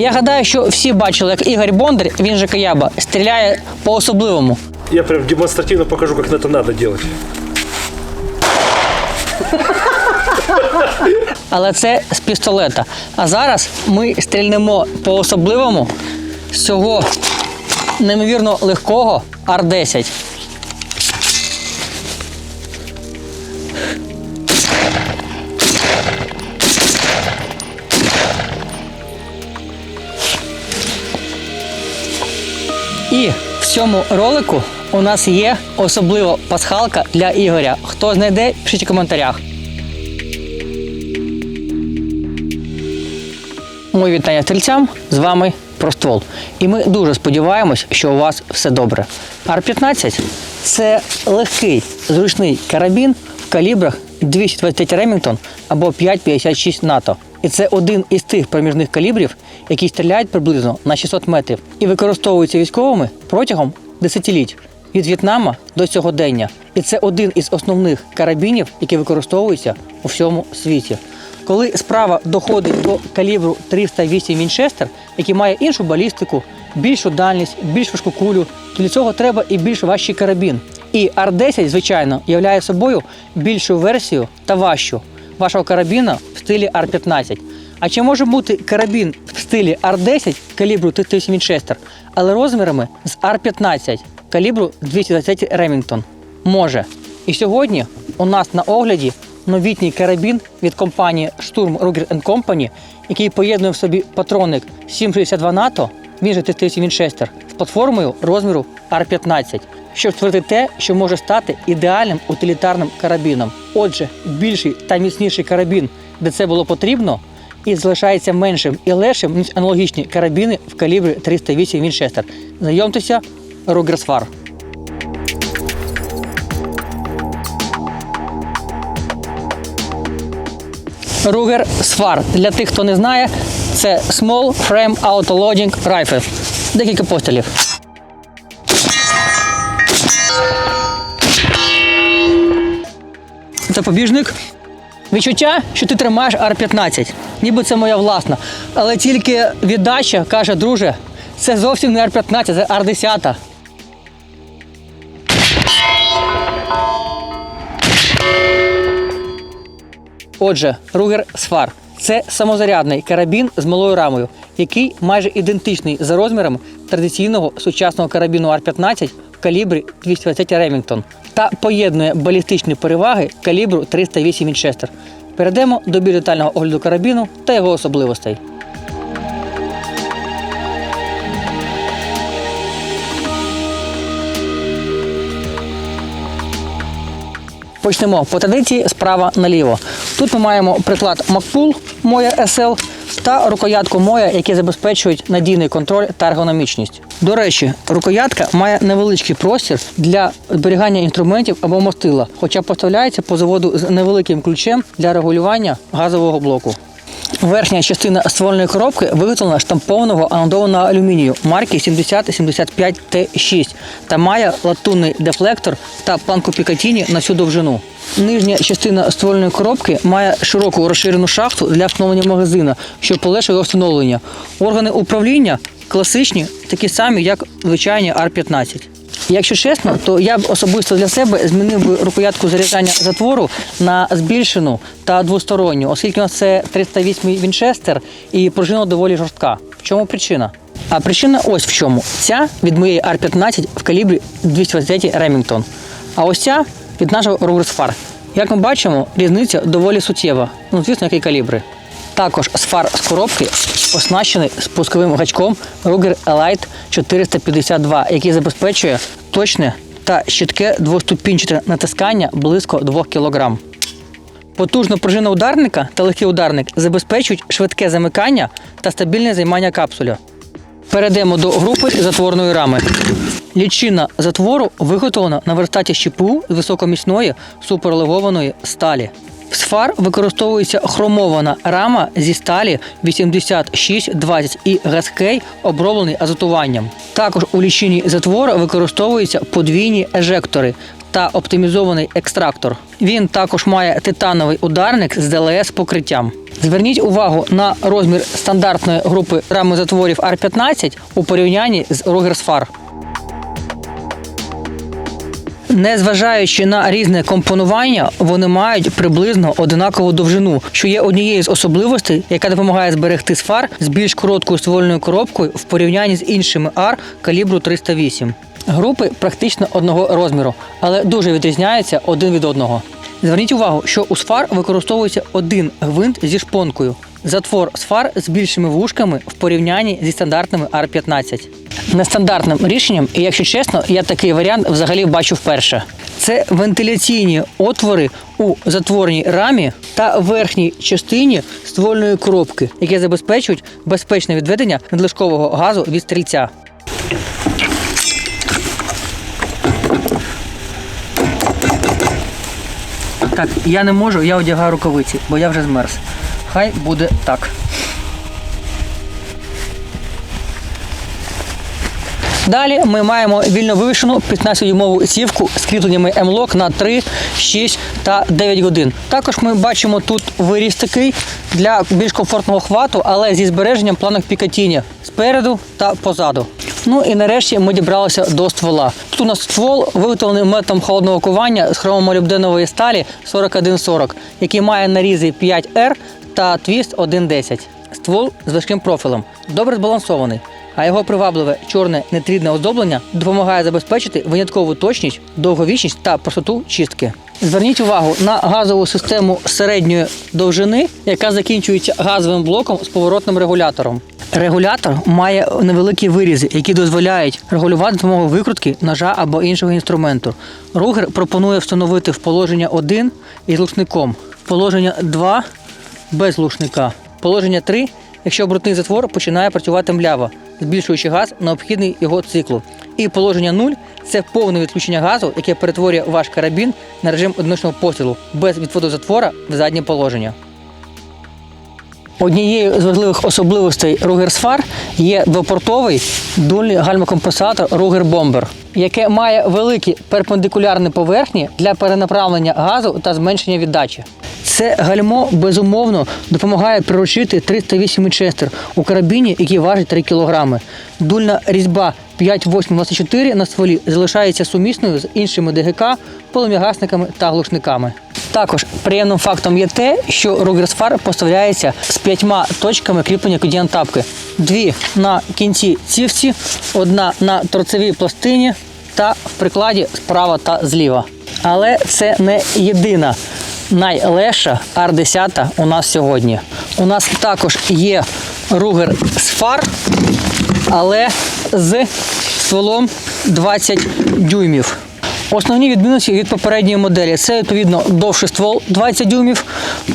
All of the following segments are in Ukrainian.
Я гадаю, що всі бачили, як Ігор Бондар, він же Каяба, стріляє по-особливому. Я прям демонстративно покажу, как это надо делать. Але це з пістолета. А зараз ми стрільнемо по-особливому з цього неймовірно легкого Ар-10. Цьому ролику у нас є особлива пасхалка для Ігоря. Хто знайде, пишіть у коментарях. Мої вітання стрільцям, з вами Проствол. І ми дуже сподіваємось, що у вас все добре. Ар-15 це легкий, зручний карабін в калібрах 223 Ремінгтон або 5,56 НАТО. І це один із тих проміжних калібрів, які стріляють приблизно на 600 метрів і використовуються військовими протягом десятиліть від В'єтнама до сьогодення. І це один із основних карабінів, які використовуються у всьому світі. Коли справа доходить до калібру 308 Вінчестер, який має іншу балістику, більшу дальність, більш важку кулю, то для цього треба і більш важчий карабін. І Ар-10, звичайно, являє собою більшу версію та важчу вашого карабіна в стилі Ар-15. А чи може бути карабін в стилі Ар-10 калібру 308 Вінчестер, але розмірами з Ар-15 калібру 220 Ремінгтон? Може. І сьогодні у нас на огляді новітній карабін від компанії Sturm Ruger Company, який поєднує в собі патронник 762 НАТО, він же 308 Вінчестер, з платформою розміру R15, щоб створити те, що може стати ідеальним утилітарним карабіном. Отже, більший та міцніший карабін, де це було потрібно, і залишається меншим і легшим, ніж аналогічні карабіни в калібрі 308 Вінчестер. Знайомтеся, Svar. Ruger Svar. Для тих, хто не знає, це Small Frame Auto Loading Rifle. Декілька пострілів. Запобіжник. Відчуття, що ти тримаєш Ар-15. Ніби це моя власна. Але тільки віддача каже, друже, це зовсім не Ар-15, це Ар-10. Отже, Ruger Sfar – це самозарядний карабін з малою рамою, який майже ідентичний за розміром традиційного сучасного карабіну Ар-15 в калібрі 220 Ремінгтон та поєднує балістичні переваги калібру 308 Вінчестер. Перейдемо до більш детального огляду карабіну та його особливостей. Почнемо по традиції справа наліво. Тут ми маємо приклад Макпул Моя SL та рукоятку Моя, які забезпечують надійний контроль та ергономічність. До речі, рукоятка має невеличкий простір для зберігання інструментів або мостила, хоча поставляється по заводу з невеликим ключем для регулювання газового блоку. Верхня частина ствольної коробки виготовлена штампованого анодованого алюмінію марки 7075T6 та має латунний дефлектор та планку Пікатіні на всю довжину. Нижня частина ствольної коробки має широку розширену шахту для встановлення магазина, що полегшує його встановлення. Органи управління класичні, такі самі, як звичайні Ар-15. Якщо чесно, то я б особисто для себе змінив би рукоятку заряджання затвору на збільшену та двосторонню, оскільки у нас це 308 Вінчестер і пружина доволі жорстка. В чому причина? А причина ось в чому. Ця від моєї R15 в калібрі 223 Ремінгтон. А ось ця від нашого Ruger Sfar. Як ми бачимо, різниця доволі суттєва. Ну, звісно, які калібри. Також сфар з коробки оснащений спусковим гачком Ruger Elite 452, який забезпечує точне та чітке двоступінчате натискання близько 2 кг. Потужна пружина ударника та легкий ударник забезпечують швидке замикання та стабільне займання капсуля. Перейдемо до групи затворної рами. Лічина затвору виготовлена на верстаті ЩПУ з високоміцної суперлегованої сталі. В сфар використовується хромована рама зі сталі 8620 і газкей, оброблений азотуванням. Також у лічині затвору використовуються подвійні ежектори та оптимізований екстрактор. Він також має титановий ударник з ДЛС покриттям. Зверніть увагу на розмір стандартної групи рами затворів R15 у порівнянні з Far. Незважаючи на різне компонування, вони мають приблизно одинакову довжину, що є однією з особливостей, яка допомагає зберегти сфар з більш короткою ствольною коробкою в порівнянні з іншими ар калібру 308. Групи практично одного розміру, але дуже відрізняються один від одного. Зверніть увагу, що у сфар використовується один гвинт зі шпонкою. Затвор сфар з більшими вушками в порівнянні зі стандартними R15. Нестандартним рішенням, і якщо чесно, я такий варіант взагалі бачу вперше. Це вентиляційні отвори у затворній рамі та верхній частині ствольної коробки, які забезпечують безпечне відведення надлишкового газу від стрільця. Так, я не можу, я одягаю рукавиці, бо я вже змерз. Хай буде так. Далі ми маємо вільно вивішену 15-дюймову сівку з кріпленнями М-лок на 3, 6 та 9 годин. Також ми бачимо тут виріз такий для більш комфортного хвату, але зі збереженням планок Пікатіні спереду та позаду. Ну і нарешті ми дібралися до ствола. Тут у нас ствол виготовлений методом холодного кування з хромомолібденової сталі 4140, який має нарізи 5R та твіст 1.10. Ствол з важким профілем, добре збалансований, а його привабливе чорне нетрідне оздоблення допомагає забезпечити виняткову точність, довговічність та простоту чистки. Зверніть увагу на газову систему середньої довжини, яка закінчується газовим блоком з поворотним регулятором. Регулятор має невеликі вирізи, які дозволяють регулювати допомогою викрутки, ножа або іншого інструменту. Ругер пропонує встановити в положення 1 із глушником, положення 2 без глушника, положення 3, якщо обрутний затвор починає працювати мляво, збільшуючи газ необхідний його циклу. І положення 0 – це повне відключення газу, яке перетворює ваш карабін на режим одиночного пострілу без відводу затвора в заднє положення. Однією з важливих особливостей Sfar є двопортовий дульний гальмокомпенсатор Bomber, яке має великі перпендикулярні поверхні для перенаправлення газу та зменшення віддачі. Це гальмо безумовно допомагає приручити 308 Честер у карабіні, який важить 3 кг. Дульна різьба 5.824 на стволі залишається сумісною з іншими ДГК, полум'ягасниками та глушниками. Також приємним фактом є те, що Ruger Sfar поставляється з п'ятьма точками кріплення кодіантапки. Дві на кінці цівці, одна на торцевій пластині та в прикладі справа та зліва. Але це не єдина найлегша R10 у нас сьогодні. У нас також є Sfar, але з стволом 20 дюймів. Основні відмінності від попередньої моделі це відповідно довший ствол 20 дюймів,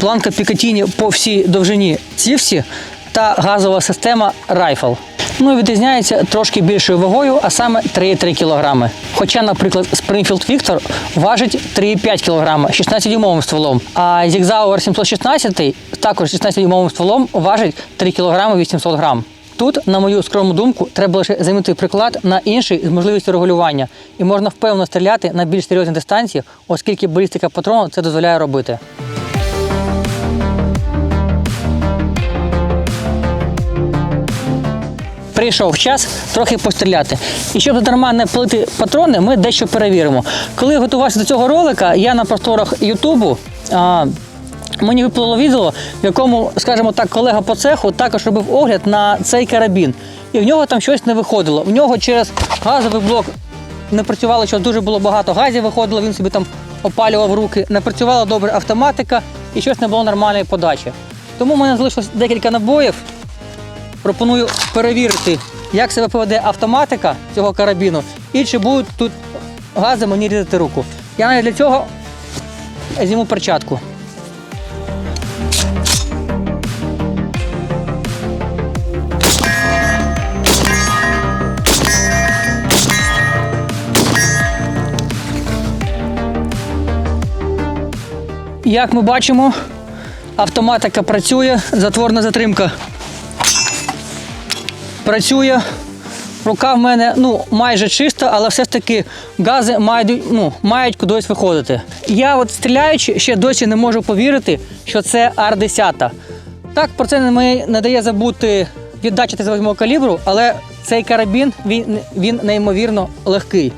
планка Пікатіні по всій довжині цівсі та газова система Rifle. Ну і відрізняється трошки більшою вагою, а саме 3,3 кг. Хоча, наприклад, Springfield Victor важить 3,5 кг 16-дюймовим стволом, а Zigzauer 716 також 16-дюймовим стволом важить 3 кг 800 г. Тут, на мою скромну думку, треба лише замінити приклад на інший з можливістю регулювання, і можна впевнено стріляти на більш серйозні дистанції, оскільки балістика патрону це дозволяє робити. Прийшов час трохи постріляти. І щоб дарма не палити патрони, ми дещо перевіримо. Коли готувався до цього ролика, я на просторах Ютубу. Мені виплило відео, в якому, скажімо так, колега по цеху також робив огляд на цей карабін. І в нього там щось не виходило. В нього через газовий блок не працювало, що дуже було багато газів виходило, він собі там опалював руки, не працювала добре автоматика і щось не було нормальної подачі. Тому в мене залишилось декілька набоїв. Пропоную перевірити, як себе поведе автоматика цього карабіну і чи будуть тут гази мені різати руку. Я навіть для цього зніму перчатку. Як ми бачимо, автоматика працює, затворна затримка працює, Рука в мене ну, майже чиста, але все ж таки гази мають, ну, мають кудись виходити. Я от стріляючи, ще досі не можу повірити, що це Ар-10. Так, про це не, дає забути віддача 38 калібру, але цей карабін він, він неймовірно легкий.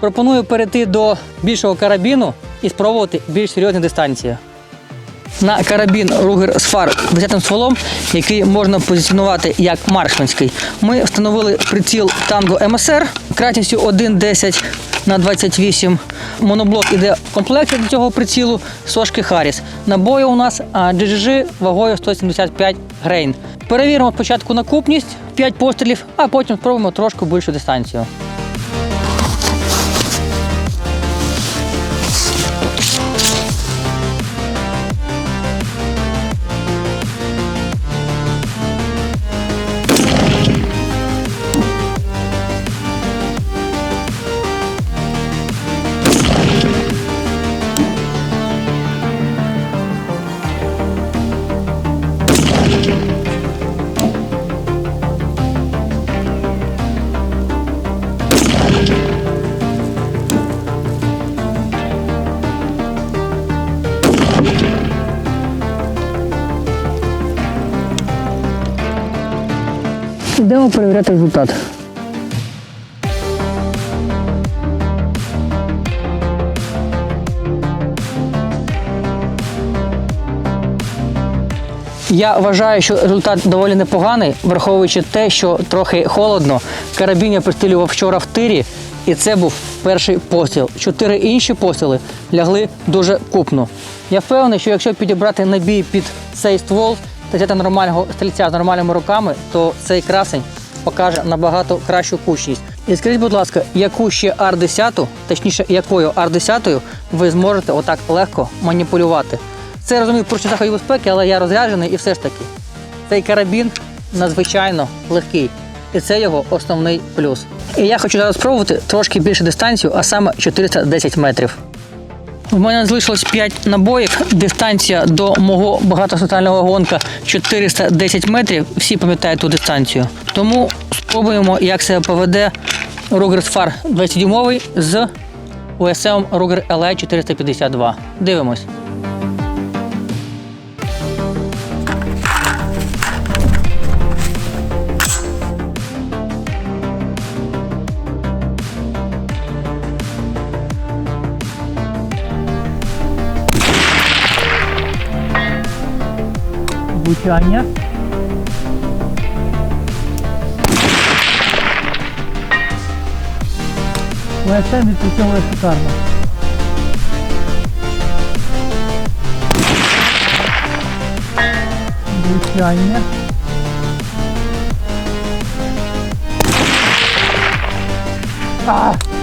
Пропоную перейти до більшого карабіну і спробувати більш серйозні дистанції. На карабін Ruger з фар 10 стволом, який можна позиціонувати як маршманський, ми встановили приціл Tango MSR кратністю 1,10 на 28. Моноблок іде в комплекті до цього прицілу сошки Harris. Набої у нас GGG вагою 175 грейн. Перевіримо спочатку накупність 5 пострілів, а потім спробуємо трошки більшу дистанцію. Йдемо перевіряти результат. Я вважаю, що результат доволі непоганий, враховуючи те, що трохи холодно. Карабін я пристрілював вчора в тирі, і це був перший постріл. Чотири інші постріли лягли дуже купно. Я впевнений, що якщо підібрати набій під цей ствол та взяти нормального стрільця з нормальними руками, то цей красень покаже набагато кращу кучність. І скажіть, будь ласка, яку ще Ар-10, точніше, якою Ар-10 ви зможете отак легко маніпулювати? Це я розумію про заходів безпеки, але я розряджений і все ж таки. Цей карабін надзвичайно легкий. І це його основний плюс. І я хочу зараз спробувати трошки більше дистанцію, а саме 410 метрів. У мене залишилось 5 набоїв. Дистанція до мого багатосоціального гонка 410 метрів. Всі пам'ятають ту дистанцію. Тому спробуємо, як себе поведе Ruger Far 20-дюймовий з USM Ruger LA 452. Дивимось. Влучання. УСМ відпрацьовує шикарно. Влучання. А!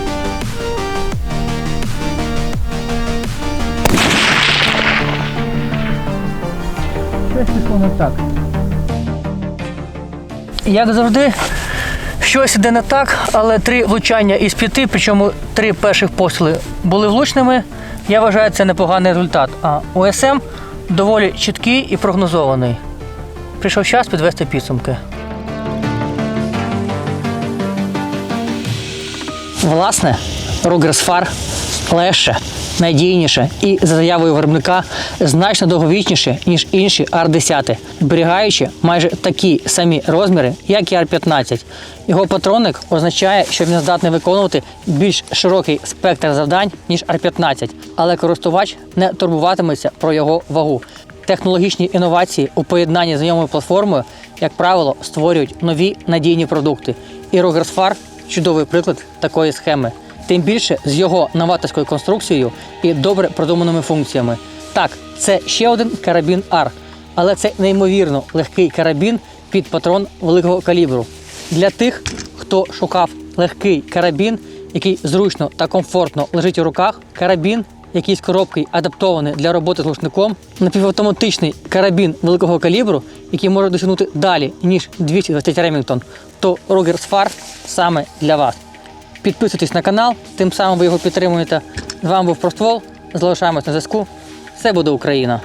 Щось пішло не так. Як завжди, щось іде не так, але три влучання із п'яти, причому три перших постріли були влучними. Я вважаю, це непоганий результат. А УСМ доволі чіткий і прогнозований. Прийшов час підвести підсумки. Власне, Ругерсфар легше, надійніше і за заявою виробника значно довговічніше, ніж інші Ар-10, зберігаючи майже такі самі розміри, як і Ар-15. Його патронник означає, що він здатний виконувати більш широкий спектр завдань, ніж Ар-15, але користувач не турбуватиметься про його вагу. Технологічні інновації у поєднанні з знайомою платформою, як правило, створюють нові надійні продукти. І Рогерсфар чудовий приклад такої схеми. Тим більше з його новаторською конструкцією і добре продуманими функціями. Так, це ще один карабін AR, але це неймовірно легкий карабін під патрон великого калібру. Для тих, хто шукав легкий карабін, який зручно та комфортно лежить у руках, карабін, який з коробки адаптований для роботи з глушником, напівавтоматичний карабін великого калібру, який може досягнути далі, ніж 220 Ремінгтон, то Ruger Far саме для вас. Підписуйтесь на канал, тим самим ви його підтримуєте. З вами був Проствол. Залишаємось на зв'язку. Все буде Україна!